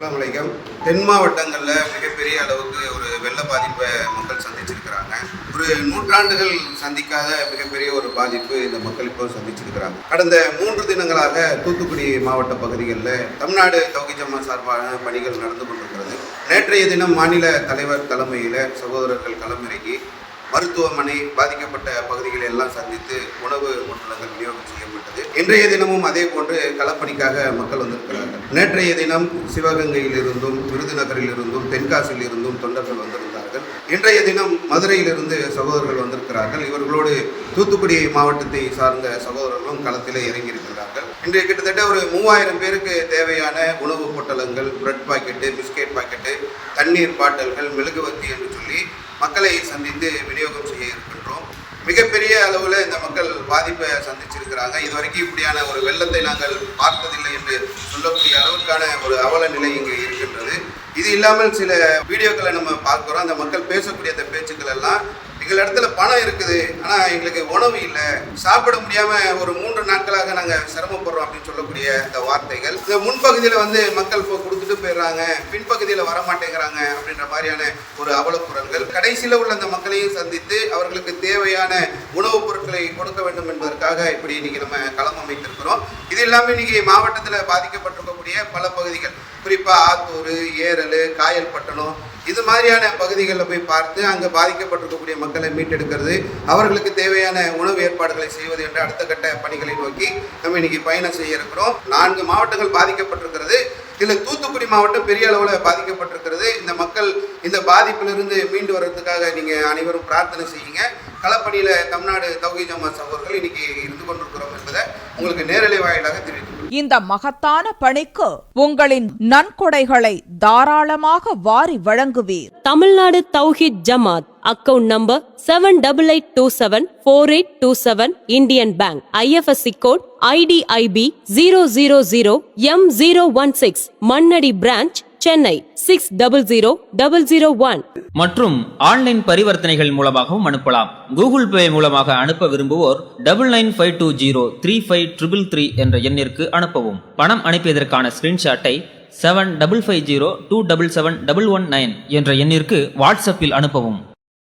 வணக்கம் தென் மாவட்டங்களில் மிகப்பெரிய அளவுக்கு ஒரு வெள்ள பாதிப்பை மக்கள் சந்திச்சிருக்கிறாங்க. ஒரு நூற்றாண்டுகள் சந்திக்காத மிகப்பெரிய ஒரு பாதிப்பு இந்த மக்கள் இப்போ சந்திச்சிருக்கிறாங்க. கடந்த மூன்று தினங்களாக தூத்துக்குடி மாவட்ட பகுதிகளில் தமிழ்நாடு தௌகிஜம்மா சார்பான பணிகள் நடந்து கொண்டிருக்கிறது. நேற்றைய தினம் மாநில தலைவர் தலைமையில் சகோதரர்கள் களமிறங்கி மருத்துவமனை பாதிக்கப்பட்ட பகுதிகளை எல்லாம் சந்தித்து உணவு பொருட்கள் விநியோகம் செய்யப்பட்டது. இன்றைய தினமும் அதே போன்று களப்பணிக்காக மக்கள் வந்திருக்கிறார்கள். நேற்றைய தினம் சிவகங்கையில் இருந்தும் விருதுநகரில் இருந்தும் தென்காசியில் இருந்தும் தொண்டர்கள் வந்திருந்தார்கள். இன்றைய தினம் மதுரையிலிருந்து சகோதரர்கள் வந்திருக்கிறார்கள். இவர்களோடு தூத்துக்குடி மாவட்டத்தை சார்ந்த சகோதரர்களும் களத்திலே இறங்கியிருக்கிறார்கள். இன்றைய கிட்டத்தட்ட ஒரு மூவாயிரம் பேருக்கு தேவையான உணவு பொட்டலங்கள் பிரெட் பாக்கெட்டு பிஸ்கெட் பாக்கெட்டு தண்ணீர் பாட்டில்கள் மெழுகுவர்த்தி என்று சொல்லி மக்களை சந்தித்து விநியோகம் செய்ய இருக்கின்றோம். மிகப்பெரிய அளவில் இந்த மக்கள் பாதிப்பை சந்திச்சிருக்கிறாங்க. இதுவரைக்கும் இப்படியான ஒரு வெள்ளத்தை நாங்கள் பார்த்ததில்லை என்று சொல்லக்கூடிய அளவுக்கான ஒரு அவல நிலை இங்கே இருக்கின்றது. இது இல்லாமல் சில வீடியோக்களை நம்ம பார்க்குறோம். அந்த மக்கள் பேசக்கூடிய அந்த பேச்சுக்கள் எல்லாம் எங்கள் இடத்துல பணம் இருக்குது. ஆனால் எங்களுக்கு உணவு இல்லை. சாப்பிட முடியாமல் ஒரு மூன்று நாட்களாக நாங்கள் சிரமப்படுறோம் அப்படின்னு சொல்லக்கூடிய இந்த வார்த்தைகள். இந்த முன்பகுதியில் வந்து மக்கள் இப்போ கொடுத்துட்டு போயிடுறாங்க. பின்பகுதியில் வர மாட்டேங்கிறாங்க அப்படின்ற மாதிரியான ஒரு அவலக்குரல்கள். கடைசியில் உள்ள அந்த மக்களையும் சந்தித்து அவர்களுக்கு தேவையான உணவுப் பொருட்கள் கொடுக்க வேண்டும் என்பதற்காக இப்படி இன்னைக்கு நம்ம களம் அமைத்திருக்கிறோம். இது இல்லாமல் இன்னைக்கு மாவட்டத்தில் பாதிக்கப்பட்டிருக்கக்கூடிய பல பகுதிகள். குறிப்பாக ஆத்தூர் ஏரல் காயல்பட்டணம் இது மாதிரியான பகுதிகளில் போய் பார்த்து அங்கே பாதிக்கப்பட்டிருக்கக்கூடிய மக்களை மீட்டெடுக்கிறது. அவர்களுக்கு தேவையான உணவு ஏற்பாடுகளை செய்வது என்ற அடுத்த கட்ட பணிகளை நோக்கி நம்ம இன்னைக்கு பயணம் செய்ய இருக்கிறோம். நான்கு மாவட்டங்கள் பாதிக்கப்பட்டிருக்கிறது. இதில் தூத்துக்குடி மாவட்டம் பெரிய அளவில் பாதிக்கப்பட்டிருக்கிறது. இந்த மக்கள் இந்த பாதிப்பிலிருந்து மீண்டு வர்றதுக்காக நீங்கள் அனைவரும் பிரார்த்தனை செய்யுங்க. களப்பணியில் தமிழ்நாடு தௌகி ஜமா சகோதரர்கள் இன்னைக்கு இருந்து கொண்டிருக்கிறோம் என்பதை உங்களுக்கு நேரலை வாயிலாக தெரிவித்துக். இந்த மகத்தான பணிக்கு உங்களின் நன்கொடைகளை தாராளமாக வாரி வழங்குவீர். Tamil Nadu Thowheed Jamath account number seven double eight two seven four eight two seven Indian bank IFSC code IDIB zero zero zero M zero one six Mannady branch Chennai six double zero double zero one மற்றும் online பரிவர்த்தனைகள் மூலமாகவும் அனுப்பலாம். Google Pay மூலமாக அனுப்ப விரும்புவோர் double nine five two zero three five triple three என்ற எண்ணிற்கு அனுப்பவும். பணம் அனுப்பியதற்கான ஸ்கிரீன்ஷாட்டை seven double five zero two double seven double one nine என்ற எண்ணிற்கு வாட்ஸ்அப்பில் அனுப்பவும்.